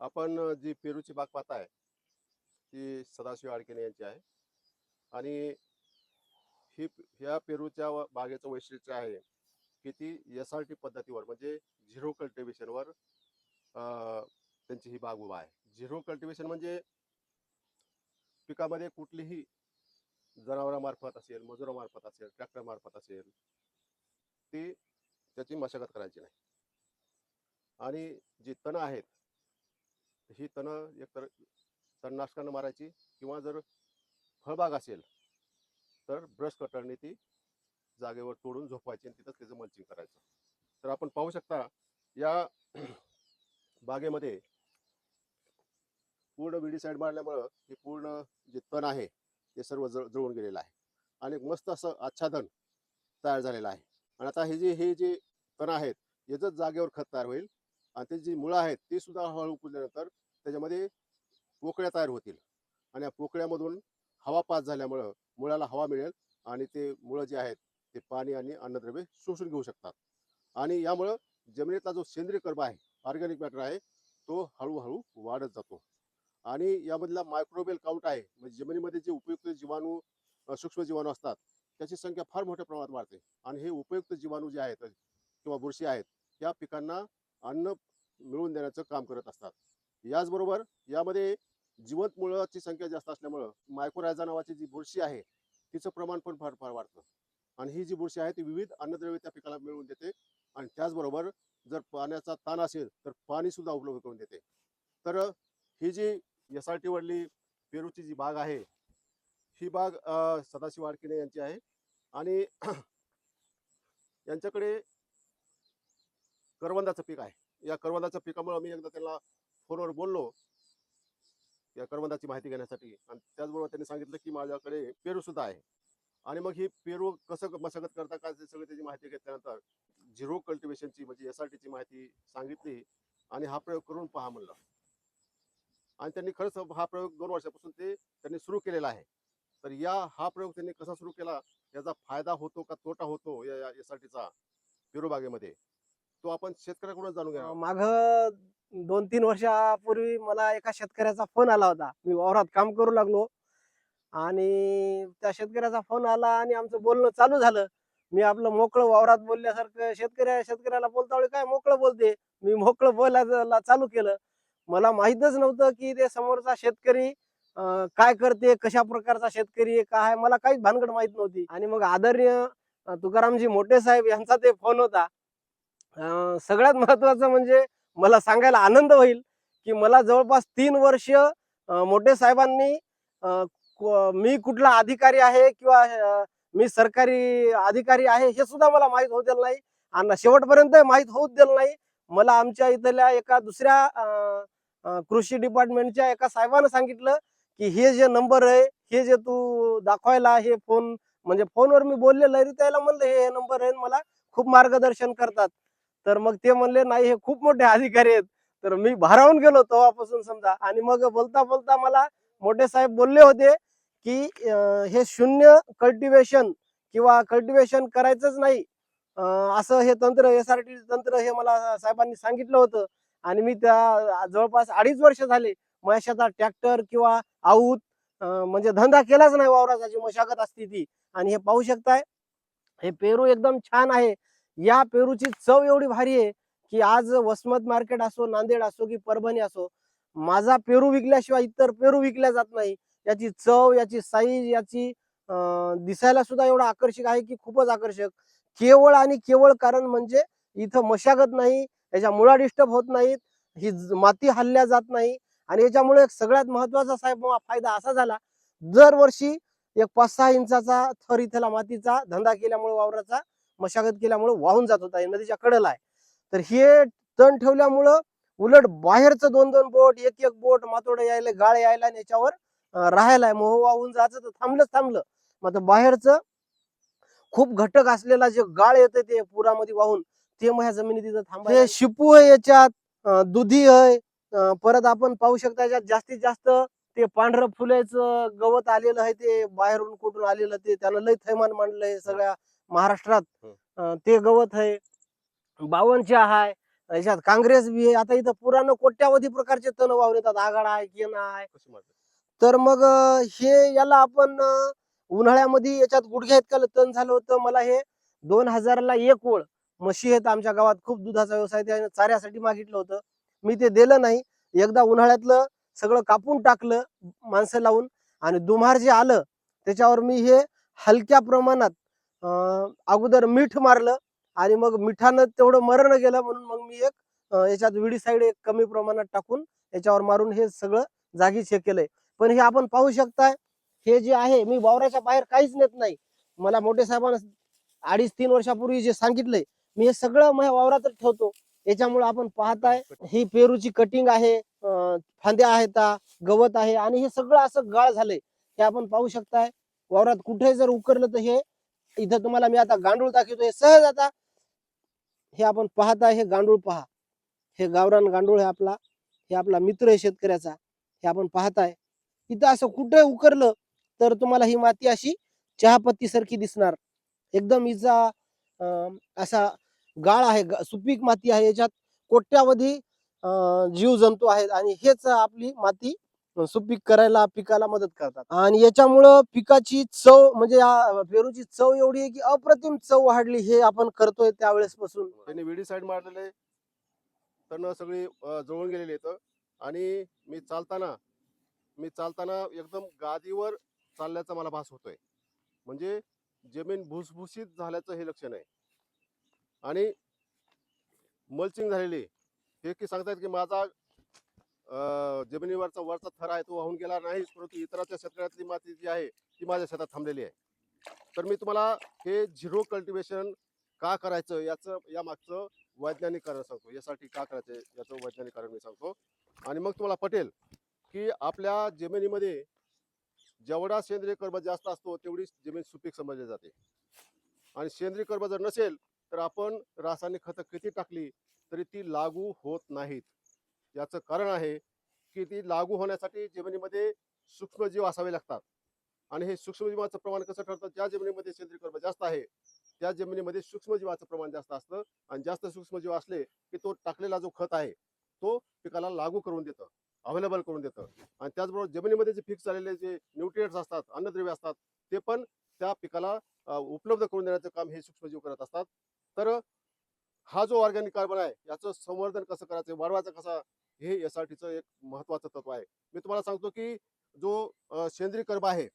आपण जी पेरूची बाग पाहताय ती सदाशिव आडकेने यांची आहे. आणि ही ह्या पेरूच्या बागेचं वैशिष्ट्य आहे की ती एस आर टी पद्धतीवर म्हणजे झिरो कल्टिवेशनवर त्यांची ही बाग उभा आहे. झिरो कल्टिवेशन म्हणजे पिकामध्ये कुठलीही जनावरामार्फत असेल मजुरामार्फत असेल ट्रॅक्टरमार्फत असेल ती त्याची मशागत करायची नाही. आणि जी तणं आहेत ही तणं एकतर तणनाशकानं मारायची किंवा जर फळबाग असेल तर ब्रश कटरने ती जागेवर तोडून झोपवायची आणि तिथंच त्याचं मल्चिंग करायचं. तर आपण पाहू शकता या बागेमध्ये पूर्ण विडी साईड मारल्यामुळं हे पूर्ण जे तण आहे ते सर्व जळ जळून गेलेलं आहे. आणि मस्त असं आच्छादन तयार झालेलं आहे. आणि आता हे जे हे जे तण आहेत याच जागेवर खत तयार होईल. आणि त्याची जी मुळं आहेत ती सुद्धा हळू कुजल्यानंतर त्याच्यामध्ये पोकळ्या तयार होतील. आणि या पोकळ्यामधून हवा पास झाल्यामुळं मुळाला हवा मिळेल आणि ते मुळं जे आहेत ते पाणी आणि अन्नद्रव्य शोषून घेऊ शकतात. आणि यामुळं जमिनीतला जो सेंद्रिय कर्ब आहे ऑर्गॅनिक मॅटर आहे तो हळूहळू वाढत जातो. आणि यामधला मायक्रोबेल काउंट आहे म्हणजे जमिनीमध्ये जे उपयुक्त जीवाणू सूक्ष्म जीवाणू असतात त्याची संख्या फार मोठ्या प्रमाणात वाढते. आणि हे उपयुक्त जीवाणू जे आहेत किंवा बुरशी आहेत या पिकांना अन्न मिळवून देण्याचं काम करत असतात. याचबरोबर यामध्ये जिवंत मुळाची संख्या जास्त असल्यामुळं मायक्रोरायझा नावाची जी बुरशी आहे तिचं प्रमाण पण फार फार वाढतं. आणि ही जी बुरशी आहे ती विविध अन्नद्रव्य त्या पिकाला मिळवून देते. आणि त्याचबरोबर जर पाण्याचा ताण असेल तर पाणी सुद्धा उपलब्ध करून देते. तर ही जी एस आर टी वडली पेरूची जी बाग आहे ही बाग सदाशिव आडकिने यांची आहे. आणि यांच्याकडे करवंदाचं पीक आहे. या करवंदाच्या पिकामुळे मी एकदा त्यांना फोनवर बोललो या करवंदाची माहिती घेण्यासाठी. आणि त्याचबरोबर त्यांनी सांगितलं की माझ्याकडे पेरू सुद्धा आहे. आणि मग ही पेरू कसं मशागत करता ते सगळं त्याची माहिती घेतल्यानंतर झिरो कल्टिवेशनची म्हणजे एस आर टीची माहिती सांगितली आणि हा प्रयोग करून पहा म्हणलं. आणि त्यांनी खरंच हा प्रयोग दोन वर्षापासून ते त्यांनी सुरू केलेला आहे. तर या हा प्रयोग त्यांनी कसा सुरू केला? याचा फायदा होतो का तोटा होतो या एस आर टीचा पेरू बागेमध्ये? तो आपण शेतकऱ्याकडून जाणून घ्या माग दोन तीन वर्षापूर्वी मला एका शेतकऱ्याचा फोन आला होता. मी वावरात काम करू लागलो आणि त्या शेतकऱ्याचा फोन आला आणि आमचं बोलणं चालू झालं. मी आपलं मोकळं वावरात बोलल्यासारखं शेतकऱ्या शेतकऱ्याला बोलता काय मोकळं बोलते? मी मोकळं बोलायला चालू केलं. मला माहीतच नव्हतं की ते समोरचा शेतकरी काय करते? कशा प्रकारचा शेतकरी काय मला काहीच भानगड माहीत नव्हती. आणि मग आदरणीय तुकारामजी मोठे साहेब यांचा ते फोन होता. सगळ्यात महत्वाचं म्हणजे मला सांगायला आनंद होईल की मला जवळपास तीन वर्ष मोठे साहेबांनी मी कुठला अधिकारी आहे किंवा मी सरकारी अधिकारी आहे हे सुद्धा मला माहीत होऊ दिलं नाही आणि शेवटपर्यंत माहीत होऊ दिलं नाही. मला आमच्या इथल्या एका दुसऱ्या कृषी डिपार्टमेंटच्या एका साहेबानं सांगितलं की हे जे नंबर आहे हे जे तू दाखवायला हे फोन म्हणजे फोनवर मी बोलले लहरी त्याला म्हणलं हे नंबर आहे मला खूप मार्गदर्शन करतात. तर मग ते म्हणले नाही हे खूप मोठे अधिकारी आहेत. तर मी भारावून गेलो तेव्हापासून समजा. आणि मग बोलता बोलता मला मोठे साहेब बोलले होते की हे शून्य कल्टिवेशन किंवा कल्टिवेशन करायचंच नाही. असं हे तंत्र एस आर टी तंत्र हे मला साहेबांनी सांगितलं होतं. आणि मी त्या जवळपास अडीच वर्ष झाले मशाचा ट्रॅक्टर किंवा आऊत म्हणजे धंदा केलाच नाही वावराचा जी मशागत असते ती. आणि हे पाहू शकताय हे पेरू एकदम छान आहे. या पेरूची चव एवढी भारी आहे की आज वसमत मार्केट असो नांदेड असो की परभणी असो माझा पेरू विकल्याशिवाय इतर पेरू विकल्या जात नाही. याची चव याची साईज याची दिसायला सुद्धा एवढं आकर्षक आहे की खूपच आकर्षक. केवळ आणि केवळ कारण म्हणजे इथं मशागत नाही याच्या मुळा डिस्टर्ब होत नाहीत ही माती हल्ल्या जात नाही आणि याच्यामुळे एक सगळ्यात महत्त्वाचा साहेब फायदा असा झाला दरवर्षी एक पाच सहा इंचाचा थर इथला मातीचा धंदा केल्यामुळे वावराचा मशागत केल्यामुळे वाहून जात होता नदीच्या कडेला आहे. तर हे तण ठेवल्यामुळं उलट बाहेरचं दोन दोन बोट एक एक बोट मातोडं यायला गाळ यायला आणि याच्यावर राहायला मोह वाहून जायचं तर थांबलंच थांबलं. मग बाहेरचं खूप घटक असलेला जे गाळ येतं ते पुरामध्ये वाहून ते मग ह्या जमिनीत तिथं थांबा हे शिपू आहे याच्यात दुधी आहे परत आपण पाहू शकता याच्यात जास्तीत जास्त ते पांढरं फुलाचं गवत आलेलं आहे ते बाहेरून कुठून आलेलं ते त्यानं लय थैमान मांडलंय सगळ्या महाराष्ट्रात ते गवत आहे बावनचे आहे याच्यात काँग्रेस बी आहे. आता इथं पुरानं कोट्यावधी प्रकारचे तण वावरतात आघाडा आहे केना आहे. तर मग हे याला आपण उन्हाळ्यामध्ये याच्यात गुडघ्या इतकं तण झालं होतं. मला हे दोन हजारला एक ओळ म्हशी आहेत आमच्या गावात. खूप दुधाचा व्यवसाय त्याने चाऱ्यासाठी मागितलं होतं. मी ते दिलं नाही. एकदा उन्हाळ्यातलं सगळं कापून टाकलं माणसं लावून. आणि दुमार जे आलं त्याच्यावर मी हे हलक्या प्रमाणात अगोदर मीठ मारलं आणि मग मिठानं तेवढं मरण गेलं म्हणून मग मी एक याच्यात विडी साईड एक कमी प्रमाणात टाकून याच्यावर मारून हे सगळं जागीच हे केलंय. पण हे आपण पाहू शकताय हे जे आहे मी वावराच्या बाहेर काहीच नेत नाही. मला मोठे साहेबांना अडीच तीन वर्षापूर्वी जे सांगितलंय मी हे सगळं माझ्या वावरातच ठेवतो. याच्यामुळे आपण पाहताय ही पेरूची कटिंग आहे फांद्या आहेत गवत आहे आणि हे सगळं असं गाळ झालंय. हे आपण पाहू शकताय वावरात कुठे जर उकरलं तर हे इथं तुम्हाला मी आता गांडूळ दाखवतो हे सहज आता हे आपण पाहता हे गांडूळ पहा. हे गावरान गांडूळ आहे आपला हे आपला मित्र आहे शेतकऱ्याचा हे आपण पाहताय. इथं असं कुठे उकरलं तर तुम्हाला ही माती अशी चहापत्ती सारखी दिसणार. एकदम हिचा अं, असा गाळ आहे सुपीक माती आहे याच्यात कोट्यावधी जीव जंतू आहेत आणि हेच आपली माती सुपीक करायला पिकाला मदत करतात. आणि याच्यामुळं पिकाची चव म्हणजे या पेरूची चव एवढी आहे की अप्रतिम चव वाढली हे आपण करतोय त्यावेळेस पासून. त्यांनी विडी साईड मारलेले तण सगळी जवळून जळून गेलेली आहेत. आणि मी चालताना मी चालताना एकदम गादीवर चालल्याचा मला भास होतोय. म्हणजे जमीन भुसभुशीत झाल्याचं हे लक्षण आहे. आणि मल्चिंग झालेली हे की सांगतायत की माझा जमिनीवरचा वरचा थर आहे तो वाहून गेला नाही परंतु इतराच्या शेतकऱ्यातली माती जी आहे ती माझ्या शेतात थांबलेली आहे. तर मी तुम्हाला हे झिरो कल्टिवेशन का करायचं याचं या मागचं वैज्ञानिक कारण सांगतो. यासाठी का करायचं याचं वैज्ञानिक कारण मी सांगतो. आणि मग तुम्हाला पटेल की आपल्या जमिनीमध्ये जेवढा सेंद्रिय कर्ब जास्त असतो तेवढी जमीन सुपीक समजली जाते. आणि सेंद्रिय कर्ब जर नसेल तर आपण रासायनिक खतं किती टाकली तरी ती लागू होत नाहीत. याचं कारण आहे की ती लागू होण्यासाठी जमिनीमध्ये सूक्ष्मजीव असावे लागतात. आणि हे सूक्ष्मजीवाचं प्रमाण कसं ठरतं? ज्या जमिनीमध्ये सेंद्रिय कर्म जास्त आहे त्या जमिनीमध्ये सूक्ष्मजीवाचं प्रमाण जास्त असतं. आणि जास्त सूक्ष्मजीव असले की तो टाकलेला जो खत आहे तो पिकाला लागू करून देतं अवेलेबल करून देतं. आणि त्याचबरोबर जमिनीमध्ये जे फिक्स झालेले जे न्यूट्रिएट्स असतात अन्नद्रव्य असतात ते पण त्या पिकाला उपलब्ध करून देण्याचं काम हे सूक्ष्मजीव करत असतात. तर हा जो ऑर्गॅनिक कार्बन आहे याचं संवर्धन कसं करायचं वाढवायचं कसं हे यासाठीचं एक महत्वाचं तत्व आहे. मी तुम्हाला सांगतो की जो सेंद्रिय कर्ब आहे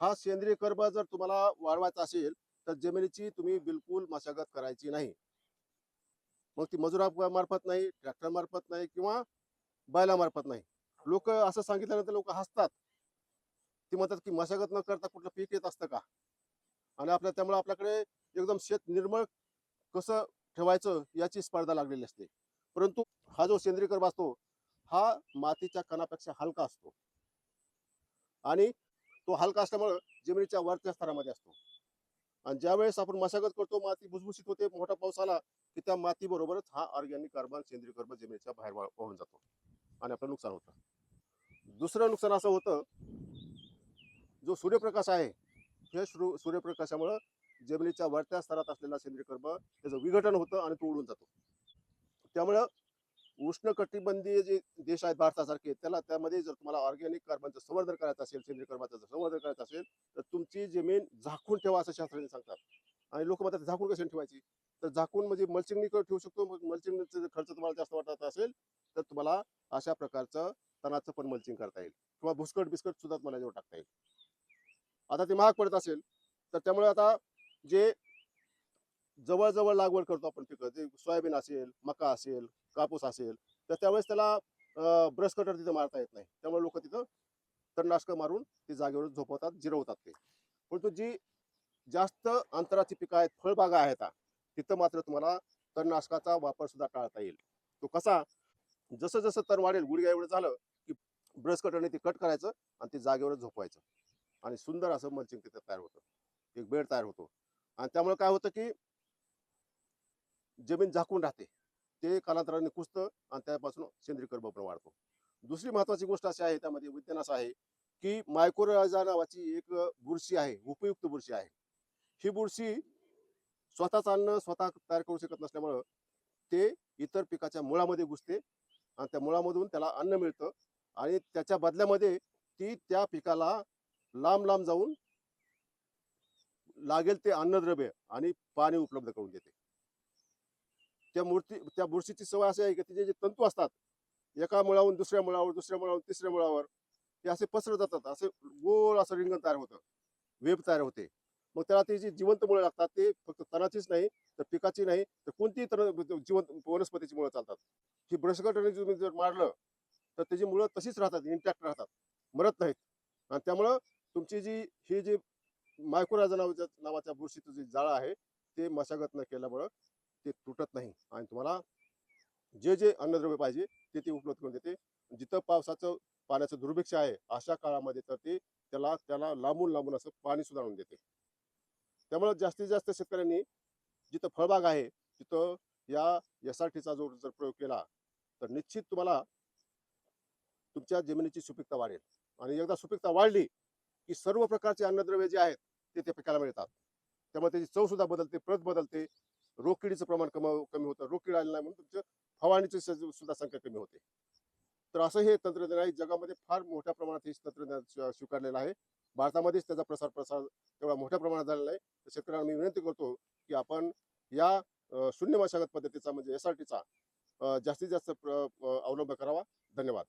हा सेंद्रिय कर्ब जर तुम्हाला वाढवायचा असेल तर जमिनीची तुम्ही बिलकुल मशागत करायची नाही. मग ती मजुरा मार्फत नाही ट्रॅक्टर मार्फत नाही किंवा बैलामार्फत नाही. लोक असं सांगितल्यानंतर लोक हसतात. ती म्हणतात की मशागत न करता कुठलं पीक येत असतं का? आणि आपल्या त्यामुळे आपल्याकडे एकदम शेत निर्मळ कसं ठेवायचं याची स्पर्धा लागलेली असते. परंतु हा जो सेंद्रिय कर्ब असतो हा मातीच्या कणापेक्षा हलका असतो. आणि तो हलका असल्यामुळं जमिनीच्या वरच्या स्तरामध्ये असतो. आणि ज्यावेळेस आपण मशागत करतो माती भुसभुशीत होते मोठा पाऊस आला की त्या मातीबरोबरच हा ऑर्गॅनिक कार्बन सेंद्रिय कर्ब जमिनीच्या बाहेर वाहून जातो आणि आपलं नुकसान होतं. दुसरं नुकसान असं होतं जो सूर्यप्रकाश आहे हे सूर्यप्रकाशामुळं जमिनीच्या वरत्या स्तरात असलेला सेंद्रिय कर्ब त्याचं विघटन होतं आणि तो उडून जातो. त्यामुळं उष्णकटिबंधीय जे देश आहेत भारतासारखे त्याला त्यामध्ये जर तुम्हाला ऑर्गॅनिक कार्बनचं संवर्धन करायचं असेल सेंद्रिय कर्माचं जर संवर्धन करायचं असेल तर तुमची जमीन झाकून ठेवा असं शास्त्रज्ञ सांगतात. आणि लोक म्हणतात झाकून कशी ठेवायची? तर झाकून म्हणजे मल्चिंग ठेवू शकतो मग मल्चिंगचा खर्च तुम्हाला जास्त वाटत असेल तर तुम्हाला अशा प्रकारचं तणाचं पण मल्चिंग करता येईल. किंवा भुसकट बिस्कट सुद्धा तुम्हाला याच्यावर टाकता येईल. आता ते महाग पडत असेल तर त्यामुळे आता जे जवळजवळ लागवड करतो आपण पिकं जे सोयाबीन असेल मका असेल कापूस असेल तर त्यावेळेस त्याला ब्रश कटर तिथं मारता येत नाही. त्यामुळे लोक तिथं तणनाशकं मारून ती जागेवर झोपवतात जिरवतात ते. परंतु जी जास्त अंतराची पिकं आहेत फळबागा आहेत तिथं मात्र तुम्हाला तणनाशकाचा वापर सुद्धा टाळता येईल. तो कसा? जसं जसं तण वाढेल गुडघ्या एवढं झालं की ब्रश कटरने ते कट करायचं आणि ते जागेवर झोपवायचं. आणि सुंदर असं मल्चिंग तिथं तयार होतं. एक बेड तयार होतो. आणि त्यामुळे काय होतं की जमीन झाकून राहते. ते कालांतराने कुसतं आणि त्यापासून सेंद्रिय कर्ब पण वाढतो. दुसरी महत्वाची गोष्ट अशी आहे त्यामध्ये विज्ञान असं आहे की मायक्रोरायझा नावाची एक बुरशी आहे उपयुक्त बुरशी आहे. ही बुरशी स्वतःच अन्न स्वतः तयार करू शकत नसल्यामुळं ते इतर पिकाच्या मुळामध्ये घुसते आणि त्या मुळामधून त्याला अन्न मिळतं आणि त्याच्या बदल्यामध्ये ती त्या पिकाला लांब लांब जाऊन लागेल ते अन्नद्रव्य आणि पाणी उपलब्ध करून देते त्या मूर्ती त्या बुरशीची सवय अशी आहे की तिचे जे तंतू असतात एका मुळावरून दुसऱ्या मुळावर दुसऱ्या मुळावरून तिसऱ्या मुळावर ते असे पसरत जातात असे गोल असं रिंगण तयार होतं वेब तयार होते. मग त्याला ते जी जिवंत मुळे लागतात ते फक्त तणाचीच नाही तर पिकाची नाही तर कोणतीही तण जिवंत वनस्पतीची मुळे चालतात. ही ब्रशकटने तुम्ही जर मारलं तर त्याची मुळं तशीच राहतात इंटॅक्ट राहतात मरत नाहीत. आणि त्यामुळं तुमची जी ही जी मायक्रोराजा नावाच्या नावाच्या बुरशीचं जे जाळं आहे ते मशागत न केल्यामुळं ते तुटत नाही. आणि तुम्हाला जे जे अन्नद्रव्य पाहिजे ते ते उपलब्ध करून देते. जिथं पावसाचं पाण्याचं दुर्भिक्ष आहे अशा काळामध्ये तर ते त्याला त्याला लांबून लांबून असं पाणी सुद्धा आणून देते. त्यामुळे जास्तीत जास्त शेतकऱ्यांनी जिथं फळबाग आहे तिथं या एस आर टीचा जो जर प्रयोग केला तर निश्चित तुम्हाला तुमच्या जमिनीची सुपीकता वाढेल. आणि एकदा सुपीकता वाढली की सर्व प्रकारचे अन्नद्रव्य जे आहेत ते त्या पिकाला मिळतात. त्यामुळे त्याची चव सुद्धा बदलते प्रत बदलते. रोगकिडीचं प्रमाण कमी कमी होतं. रोगकीड आली नाही म्हणून तुमच्या फवारणीची सुद्धा संख्या कमी होते. तर असं हे तंत्रज्ञान आहे जगामध्ये फार मोठ्या प्रमाणात हे तंत्रज्ञान स्वीकारलेलं आहे. भारतामध्येच त्याचा प्रसार प्रसार तेवढा मोठ्या प्रमाणात झालेला आहे. तर शेतकऱ्यांना मी विनंती करतो की आपण या शून्य मशागत पद्धतीचा म्हणजे एस आर टीचा जास्तीत जास्त अवलंब करावा. धन्यवाद.